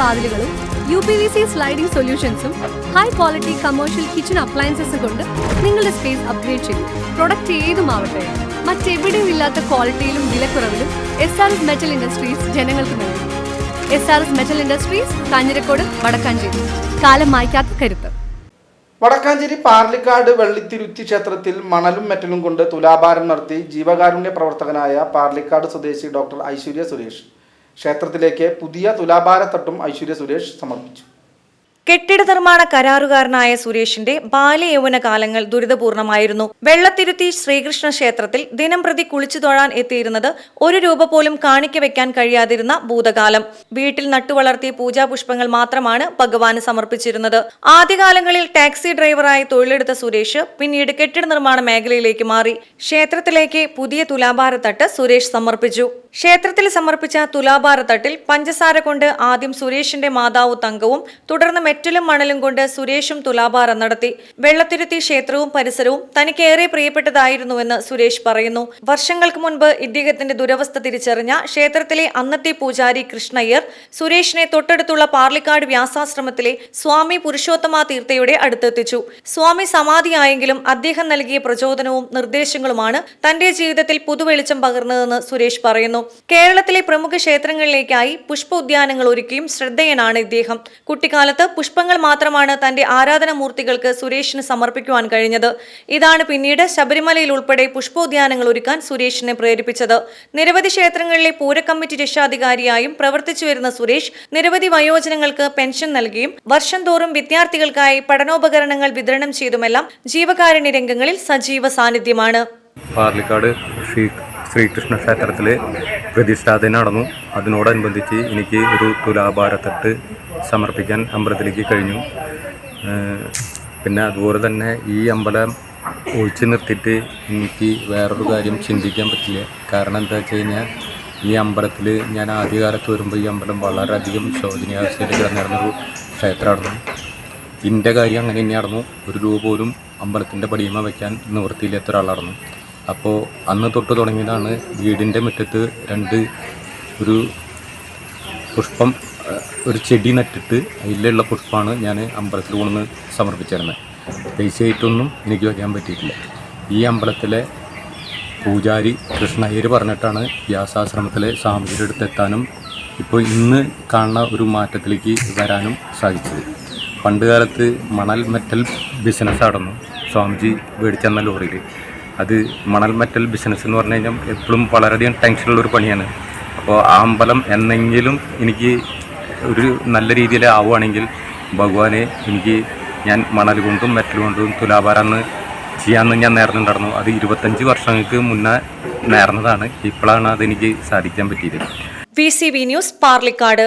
വാതിലുകളും U P V C sliding സൊല്യൂഷൻസും high quality commercial kitchen അപ്ലയൻസസും കൊണ്ട് നിങ്ങളുടെ സ്പേസ് അപ്ഗ്രേഡ് ചെയ്യും പ്രൊഡക്റ്റ് ഏതുമാവട്ടെ മറ്റെവിടെയും ഇല്ലാത്ത ക്വാളിറ്റിയിലും വിലക്കുറവിലും S R S metal industries ജനങ്ങൾക്ക് നൽകും. S R S metal industries Kanjirakode Vadakkanchery. കാലം മായ്ക്കാത്ത കരുത്ത്. വടക്കാഞ്ചേരി പാർലിക്കാട് വെള്ളിത്തിരുത്തി ക്ഷേത്രത്തിൽ മണലും മെറ്റലും കൊണ്ട് തുലാഭാരം നടത്തി ജീവകാരുണ്യ പ്രവർത്തകനായ പാർലിക്കാട് സ്വദേശി ഡോക്ടർ ഐശ്വര്യ സുരേഷ്. ക്ഷേത്രത്തിലേക്ക് പുതിയ തുലാഭാരത്തട്ടും ഐശ്വര്യ സുരേഷ് സമർപ്പിച്ചു. കെട്ടിട നിർമ്മാണ കരാറുകാരനായ സുരേഷിന്റെ ബാലയൗവന കാലങ്ങൾ ദുരിതപൂർണമായിരുന്നു. വെള്ളത്തിരുത്തി ശ്രീകൃഷ്ണ ക്ഷേത്രത്തിൽ ദിനം പ്രതി കുളിച്ചു തൊഴാൻ എത്തിയിരുന്നത് ഒരു രൂപ പോലും കാണിക്ക വെക്കാൻ കഴിയാതിരുന്ന ഭൂതകാലം. വീട്ടിൽ നട്ടുവളർത്തിയ പൂജാപുഷ്പങ്ങൾ മാത്രമാണ് ഭഗവാന് സമർപ്പിച്ചിരുന്നത്. ആദ്യകാലങ്ങളിൽ ടാക്സി ഡ്രൈവറായി തൊഴിലെടുത്ത സുരേഷ് പിന്നീട് കെട്ടിട നിർമ്മാണ മേഖലയിലേക്ക് മാറി. ക്ഷേത്രത്തിലേക്ക് പുതിയ തുലാഭാരത്തട്ട് സുരേഷ് സമർപ്പിച്ചു. ക്ഷേത്രത്തിൽ സമർപ്പിച്ച തുലാഭാരത്തട്ടിൽ പഞ്ചസാര കൊണ്ട് ആദ്യം സുരേഷിന്റെ മാതാവ് തങ്കവും തുടർന്ന് മെറ്റലും മണലും കൊണ്ട് സുരേഷും തുലാഭാരം നടത്തി. വെള്ളത്തിരുത്തി ക്ഷേത്രവും പരിസരവും തനിക്കേറെ പ്രിയപ്പെട്ടതായിരുന്നുവെന്ന് സുരേഷ് പറയുന്നു. വർഷങ്ങൾക്ക് മുൻപ് ഇദ്ദേഹത്തിന്റെ ദുരവസ്ഥ തിരിച്ചറിഞ്ഞ ക്ഷേത്രത്തിലെ അന്നത്തെ പൂജാരി കൃഷ്ണയ്യർ സുരേഷിനെ തൊട്ടടുത്തുള്ള പാർലിക്കാട് വ്യാസാശ്രമത്തിലെ സ്വാമി പുരുഷോത്തമ തീർത്ഥയുടെ അടുത്തെത്തിച്ചു. സ്വാമി സമാധിയായെങ്കിലും അദ്ദേഹം നൽകിയ പ്രചോദനവും നിർദ്ദേശങ്ങളുമാണ് തന്റെ ജീവിതത്തിൽ പുതുവെളിച്ചം പകർന്നതെന്ന് സുരേഷ് പറയുന്നു. കേരളത്തിലെ പ്രമുഖ ക്ഷേത്രങ്ങളിലേക്കായി പുഷ്പ ഉദ്യാനങ്ങൾ ഒരുക്കിയും ശ്രദ്ധേയനാണ് ഇദ്ദേഹം. കുട്ടിക്കാലത്ത് പുഷ്പങ്ങൾ മാത്രമാണ് തന്റെ ആരാധന മൂർത്തികൾക്ക് സുരേഷിന് സമർപ്പിക്കുവാൻ കഴിഞ്ഞത്. ഇതാണ് പിന്നീട് ശബരിമലയിൽ ഉൾപ്പെടെ പുഷ്പോദ്യാനങ്ങൾ ഒരുക്കാൻ സുരേഷിനെ പ്രേരിപ്പിച്ചത്. നിരവധി ക്ഷേത്രങ്ങളിലെ പൂരക്കമ്മിറ്റി രക്ഷാധികാരിയായും പ്രവർത്തിച്ചു വരുന്ന സുരേഷ് നിരവധി വയോജനങ്ങൾക്ക് പെൻഷൻ നൽകിയും വർഷം തോറും വിദ്യാർത്ഥികൾക്കായി പഠനോപകരണങ്ങൾ വിതരണം ചെയ്തുമെല്ലാം ജീവകാരുണ്യ രംഗങ്ങളിൽ സജീവ സാന്നിധ്യമാണ്. പാർലിക്കാട് ശ്രീ ശ്രീകൃഷ്ണ ക്ഷേത്രത്തിൽ പ്രതിഷ്ഠാദിനം നടന്നു. അതിനോടനുബന്ധിച്ച് എനിക്ക് ഒരു തുലാഭാരത്തട്ട് സമർപ്പിക്കാൻ അമ്പലത്തിലേക്ക് കഴിഞ്ഞു. പിന്നെ അതുപോലെ തന്നെ ഈ അമ്പലം ഒഴിച്ചു നിർത്തിയിട്ട് എനിക്ക് വേറൊരു കാര്യം ചിന്തിക്കാൻ പറ്റില്ല. കാരണം എന്താ വെച്ച് കഴിഞ്ഞാൽ ഈ അമ്പലത്തിൽ ഞാൻ ആദ്യകാലത്ത് വരുമ്പോൾ ഈ അമ്പലം വളരെയധികം ശോചനീയാവസ്ഥയിൽ കിടന്നിരുന്നൊരു ക്ഷേത്രമായിരുന്നു. ഇതിന്റെ കാര്യം അങ്ങനെ തന്നെയായിരുന്നു. ഒരു രൂപ പോലും അമ്പലത്തിന്റെ പടിയമ വയ്ക്കാൻ നിവൃത്തിയില്ലാത്ത ഒരാളായിരുന്നു. അപ്പോൾ അന്ന് തൊട്ട് തുടങ്ങിയതാണ് വീടിന്റെ മുറ്റത്ത് രണ്ട് ഒരു പുഷ്പം ഒരു ചെടി നട്ടിട്ട് അതിലുള്ള പുഷ്പമാണ് ഞാൻ അമ്പലത്തിൽ കൊണ്ടുവന്ന് സമർപ്പിച്ചിരുന്നത്. പൈസയായിട്ടൊന്നും എനിക്ക് വയ്ക്കാൻ പറ്റിയിട്ടില്ല. ഈ അമ്പലത്തിലെ പൂജാരി കൃഷ്ണയ്യർ പറഞ്ഞിട്ടാണ് വ്യാസാശ്രമത്തിലെ സ്വാമിജിയുടെ അടുത്ത് എത്താനും ഇപ്പോൾ ഇന്ന് കാണുന്ന ഒരു മാറ്റത്തിലേക്ക് വരാനും സാധിച്ചത്. പണ്ട് കാലത്ത് മണൽ മെറ്റൽ ബിസിനസ് നടന്നു സ്വാമിജി മേടിച്ചെന്ന ലോറിയിൽ. അത് മണൽ മെറ്റൽ ബിസിനസ് എന്ന് പറഞ്ഞു കഴിഞ്ഞാൽ എപ്പോഴും വളരെയധികം ടെൻഷനുള്ളൊരു പണിയാണ്. അപ്പോൾ ആ അമ്പലം എന്നെങ്കിലും എനിക്ക് ഒരു നല്ല രീതിയിൽ ആവുകയാണെങ്കിൽ ഭഗവാനെ എനിക്ക് ഞാൻ മണൽ കൊണ്ടും മെറ്റൽ കൊണ്ടും തുലാഭാരമെന്ന് ചെയ്യാമെന്ന് ഞാൻ നേർന്നുണ്ടായിരുന്നു അത് ഇരുപത്തഞ്ച് വർഷങ്ങൾക്ക് മുന്നേ നേർന്നതാണ്. ഇപ്പോഴാണ് അതെനിക്ക് സാധിക്കാൻ പറ്റിയത്. V C V news Parlikad.